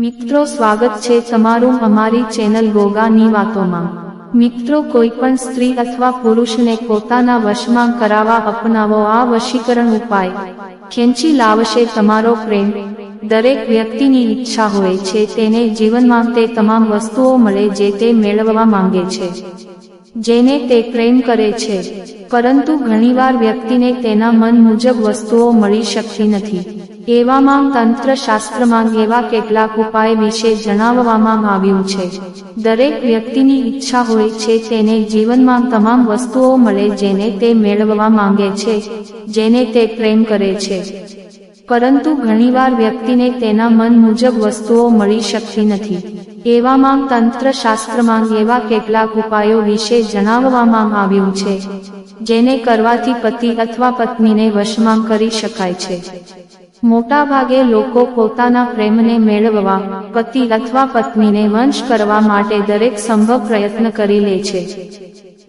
મિત્રો, સ્વાગત છે તમારું અમારી ચેનલ ગોગાની વાતોમાં. મિત્રો, કોઈ પણ સ્ત્રી અથવા પુરુષને પોતાના વશમાં કરાવવા અપનાવો, આ વશીકરણ ઉપાય. ખેંચી લાવશે તમારો પ્રેમ. દરેક વ્યક્તિની ઈચ્છા હોય છે, તેને જીવનમાં તે તમામ વસ્તુઓ મળે જે તે મેળવવા માંગે છે, જેને તે પ્રેમ કરે છે. પરંતુ ઘણીવાર વ્યક્તિને તેના મન મુજબ વસ્તુઓ મળી શકતી નથી. એવામાં તંત્ર શાસ્ત્રમાં એવા કેટલાક ઉપાય વિશે જણાવવામાં આવ્યું છે. દરેક વ્યક્તિની ઈચ્છા હોય છે તેને જીવનમાં તમામ વસ્તુઓ મળે જેને તે મેળવવા માંગે છે, જેને તે પ્રેમ કરે છે. પરંતુ ઘણીવાર વ્યક્તિને તેના મન મુજબ વસ્તુઓ મળી શકતી નથી. એવામાં તંત્ર શાસ્ત્રમાં એવા કેટલાક ઉપાયો વિશે જણાવવામાં આવ્યું છે, જેને કરવાથી પતિ અથવા પત્નીને વશમાં કરી શકાય છે. મોટાભાગે લોકો પોતાના પ્રેમને મેળવવા, પતિ અથવા પત્નીને વંશ કરવા માટે દરેક સંભવ પ્રયત્ન કરી લે છે.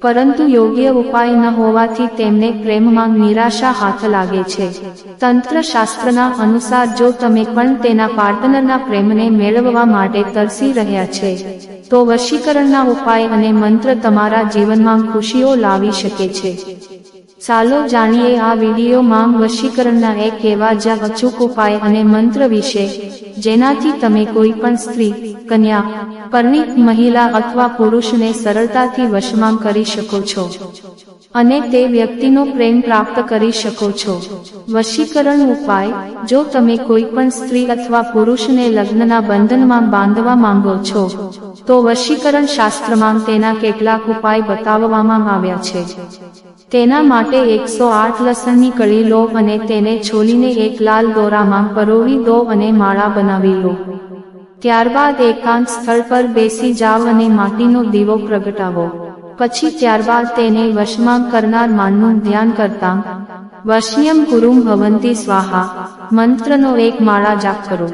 પરંતુ યોગ્ય ઉપાય ન હોવાથી તેમને પ્રેમમાં નિરાશા હાથ લાગે છે. તંત્ર શાસ્ત્રના અનુસાર જો તમે પણ તેના પાર્ટનરના પ્રેમને મેળવવા માટે તરસી રહ્યા છે, તો વશીકરણના ઉપાય અને મંત્ર તમારા જીવનમાં ખુશીઓ લાવી શકે છે. ચાલો જાણીએ આ વિડીયોમાં વશીકરણના એક એવા જ અચૂક ઉપાય અને મંત્ર વિશે. જેનાથી તમે કોઈ પણ સ્ત્રી, કન્યા, પરણિત મહિલા અથવા પુરુષને સરળતાથી વશમાં કરી શકો છો અને તે વ્યક્તિનો પ્રેમ પ્રાપ્ત કરી શકો છો. વશીકરણ ઉપાય, જો તમે કોઈ પણ સ્ત્રી અથવા પુરુષને લગ્નના બંધનમાં બાંધવા માંગો છો, તો વશીકરણ શાસ્ત્રમાં તેના કેટલાક ઉપાય બતાવવામાં આવ્યા છે. તેના માટે એકસો આઠ લસણની કળી લો અને તેને છોલીને એક લાલ દોરામાં પરોવી દો અને માળા બનાવી. લો. ત્યારબાદ એકાંત સ્થળ પર બેસી જાઓ અને માટીનો દીવો પ્રગટાવો. પછી ત્યારબાદ તેને વશમાં કરનાર માનનું ધ્યાન કરતા, વશ્યમ ગુરુમ ભવંતી સ્વાહા, મંત્રનો એક માળા જાપ કરો.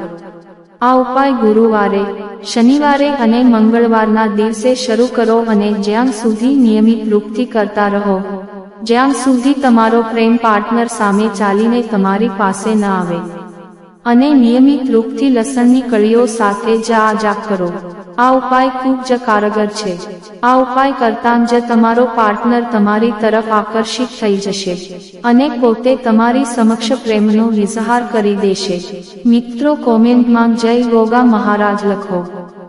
આ ઉપાય ગુરુવારે, શનિવારે અને મંગળવારના દિવસે શરૂ કરો અને જ્યાં સુધી નિયમિત રૂપથી કરતા રહો. જ્યાં સુધી તમારો પ્રેમ પાર્ટનર સામે ચાલીને તમારી પાસે ન આવે. અને નિયમિત રૂપથી લસણની કળીઓ સાથે જ આ જાપ કરો. આ ઉપાય ખૂબ જ કારગર છે. આ ઉપાય કરતાં જ તમારો પાર્ટનર તમારી તરફ આકર્ષિત થઈ જશે અને પોતે તમારી સમક્ષ પ્રેમનો ઇઝહાર કરી દેશે. મિત્રો કોમેન્ટમાં જય ગોગા મહારાજ લખો.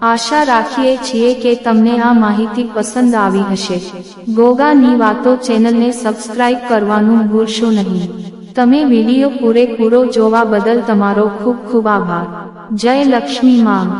આશા રાખીએ છીએ કે તમને આ માહિતી પસંદ આવી હશે. ગોગાની વાતો ચેનલને સબસ્ક્રાઇબ કરવાનું ભૂલશો નહીં. તમે વીડિયો પૂરેપૂરો જોવા બદલ તમારો ખૂબ ખૂબ આભાર. જય લક્ષ્મી માંગ